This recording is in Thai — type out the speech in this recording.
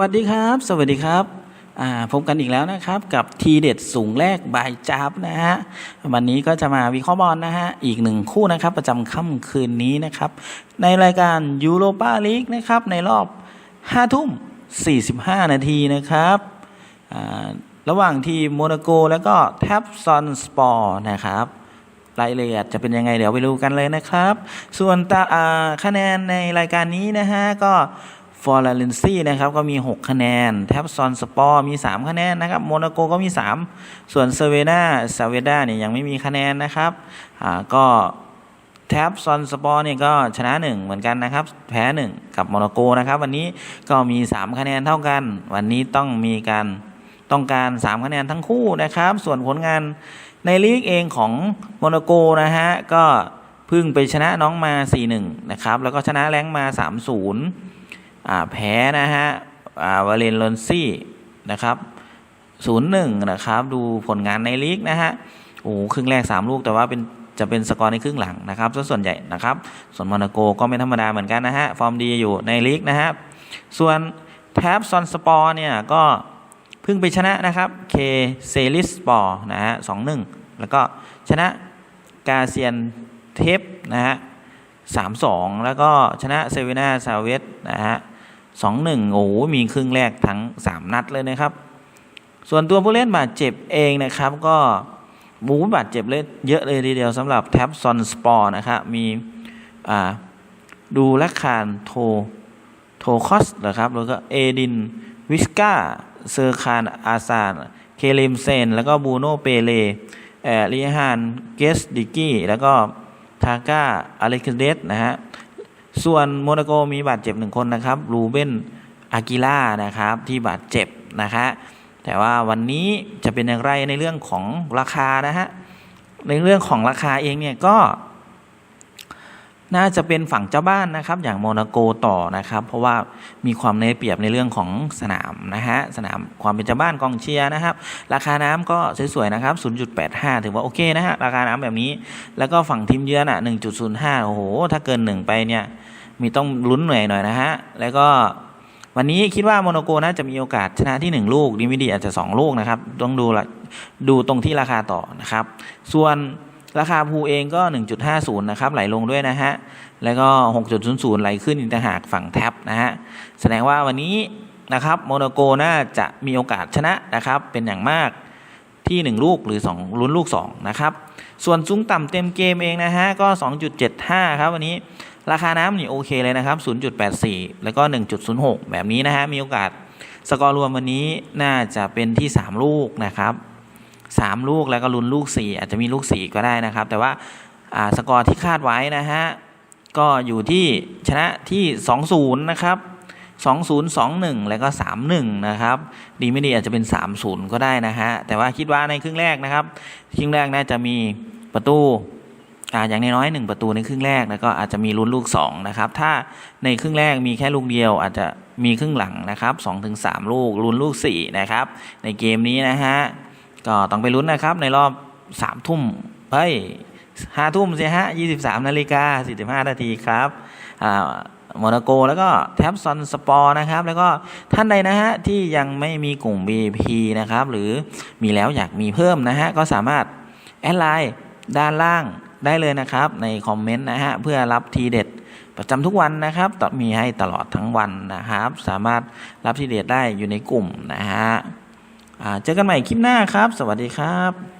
วัสดีครับ สวัสดีครับพบกันอีกแล้วนะครับกับทีเด็ดสูงแรกบายจับนะฮะวันนี้ก็จะมาวิเคราะห์บอลนะฮะอีกหนึ่งคู่นะครับประจำค่ำคืนนี้นะครับ ในรายการยูโรปาลีกนะครับในรอบ5ทุ่ม 45 นาทีนะครับระหว่างทีมโมนาโกแล้วก็แท็บซอนสปอร์นะครับรายละเอียดจะเป็นยังไงเดี๋ยวไปดูกันเลยนะครับ ส่วนตาคะแนนในรายการนี้นะฮะก็ ฟอร์เรนซี่นะครับก็มี 6 คะแนน แท็บซอนสปอร์มี 3 คะแนนนะครับโมนาโกก็มี 3 ส่วนเซเวนาซาเวดาเนี่ยยังไม่มีคะแนนนะครับอ่าก็แท็บซอนสปอร์เนี่ยก็ชนะ 1 เหมือนกันนะครับ แพ้ 1 กับโมนาโกนะครับ วันนี้ก็มี 3 คะแนนเท่ากัน วันนี้ต้องมีการต้องการ 3 คะแนนทั้งคู่นะครับ ส่วนผลงานในลีกเองของโมนาโกนะฮะก็เพิ่งไปชนะน้องมา 4-1 นะครับ แล้วก็ชนะแรงมา 3-0 แพ้นะฮะอาวาเลนลอนซี่นะครับ0-1นะครับ ดูผลงานในลีกนะฮะโอ้ครึ่งแรก 3 ลูกแต่ว่าเป็นจะเป็นสกอร์ในครึ่งหลังนะครับส่วนใหญ่นะครับ ส่วนโมนาโกก็ไม่ธรรมดาเหมือนกันนะฮะ ฟอร์มดีอยู่ในลีกนะฮะส่วนแท็บซอนสปอร์เนี่ย ก็เพิ่งไปชนะนะครับเคเซลิสปอร์นะฮะสองหนึ่งแล้วก็ชนะกาเซียนเทปนะฮะสามสองแล้วก็ชนะเซเวนาซาเวสนะฮะ สองหนึ่งโอ้มีครึ่งแรกทั้งสามนัดเลยนะครับ ส่วนตัวผู้เล่นบาดเจ็บเองนะครับ ก็บูบาดเจ็บเลยเยอะเลยทีเดียวสำหรับแท็บซอนสปอร์นะครับมีดูแลคานโทโทคอสนะครับแล้วก็เอดินวิสกาเซอร์คานอาซานเคเลมเซน แล้วก็บูโนเปเลแอริฮานเกสดิกี้แล้วก็ทาก้าอเล็กเดสนะฮะ ส่วนโมนาโกมีบาดเจ็บหนึ่งคนนะครับรูเบนอากิล่านะครับที่บาดเจ็บนะคะแต่ว่าวันนี้จะเป็นอย่างไรในเรื่องของราคานะฮะในเรื่องของราคาเองเนี่ยก็ น่าจะเป็นฝั่งเจ้าบ้านนะครับ อย่างโมนาโกต่อนะครับ เพราะว่ามีความในเปรียบในเรื่องของสนามนะฮะสนามความเป็นเจ้าบ้านกองเชียร์นะครับ ราคาน้ำก็สวยๆนะครับ 0.85 ถือว่าโอเคนะฮะราคาน้ำแบบนี้ แล้วก็ฝั่งทีมเยือนอะ 1.05 โอ้โห ถ้าเกิน1ไปเนี่ย มีต้องลุ้นหน่อยหน่อยนะฮะ แล้วก็วันนี้คิดว่าโมโนโกน่าจะมีโอกาสชนะที่ 1 ลูกดีไม่ดีอาจจะ 2 ลูกนะครับ ต้องดูละดูตรงที่ราคาต่อนะครับ ส่วนราคาภูเองก็ 1.50 นะครับ ไหลลงด้วยนะฮะ แล้วก็ 6.00 ไหลขึ้นอีกต่างหากฝั่งแท็บนะฮะ แสดงว่าวันนี้นะครับโมโนโกน่าจะมีโอกาสชนะนะครับ เป็นอย่างมากที่ 1 ลูกหรือ 2 ลุ้นลูก 2 นะครับ ส่วนสูงต่ำเต็มเกมเองนะฮะ ก็ 2.75 ครับวันนี้ ราคาน้ำนี่โอเคเลยนะครับ 0.84 แล้วก็ 1.06 แบบนี้นะฮะ มีโอกาสสกอร์รวมวันนี้น่าจะเป็นที่ 3 ลูกนะครับสามลูกแล้วก็ลุ้นลูกสี่อาจจะมีลูกสี่ก็ได้นะครับ แต่ว่าอ่าสกอร์ที่คาดไว้นะฮะ ก็อยู่ที่ชนะที่สองศูนะครับสองศูนย์สองหนึ่งแล้วก็สามหนึ่งนะครับ ดีไม่ดีอาจจะเป็นสามศูนย์ก็ได้นะฮะ แต่ว่าคิดว่าในครึ่งแรกนะครับ ครึ่งแรกน่าจะมีประตู อย่างน้อยๆหนึ่งประตูในครึ่งแรกแล้วก็อาจจะมีลุ้นลูกสองนะครับถ้าในครึ่งแรกมีแค่ลูกเดียวอาจจะมีครึ่งหลังนะครับสองถึงสามลูกลุ้นลูกสี่นะครับในเกมนี้นะฮะก็ต้องไปลุ้นนะครับในรอบสามทุ่มเฮ้ยห้าทุ่มสิฮะยี่สิบสามนาฬิกาสี่สิบห้านาทีครับอ่าโมนาโกแล้วก็แท็บซอนสปอร์นะครับ แล้วก็ท่านใดนะฮะที่ยังไม่มีกลุ่ม BP นะครับ หรือมีแล้วอยากมีเพิ่มนะฮะ ก็สามารถแอดไลน์ด้านล่าง ได้เลยนะครับ ในคอมเมนต์นะฮะเพื่อรับทีเด็ดประจำทุกวันนะครับตมีให้ตลอดทั้งวันนะครับ สามารถรับทีเด็ดได้อยู่ในกลุ่มนะฮะเจอกันใหม่คลิปหน้าครับ สวัสดีครับ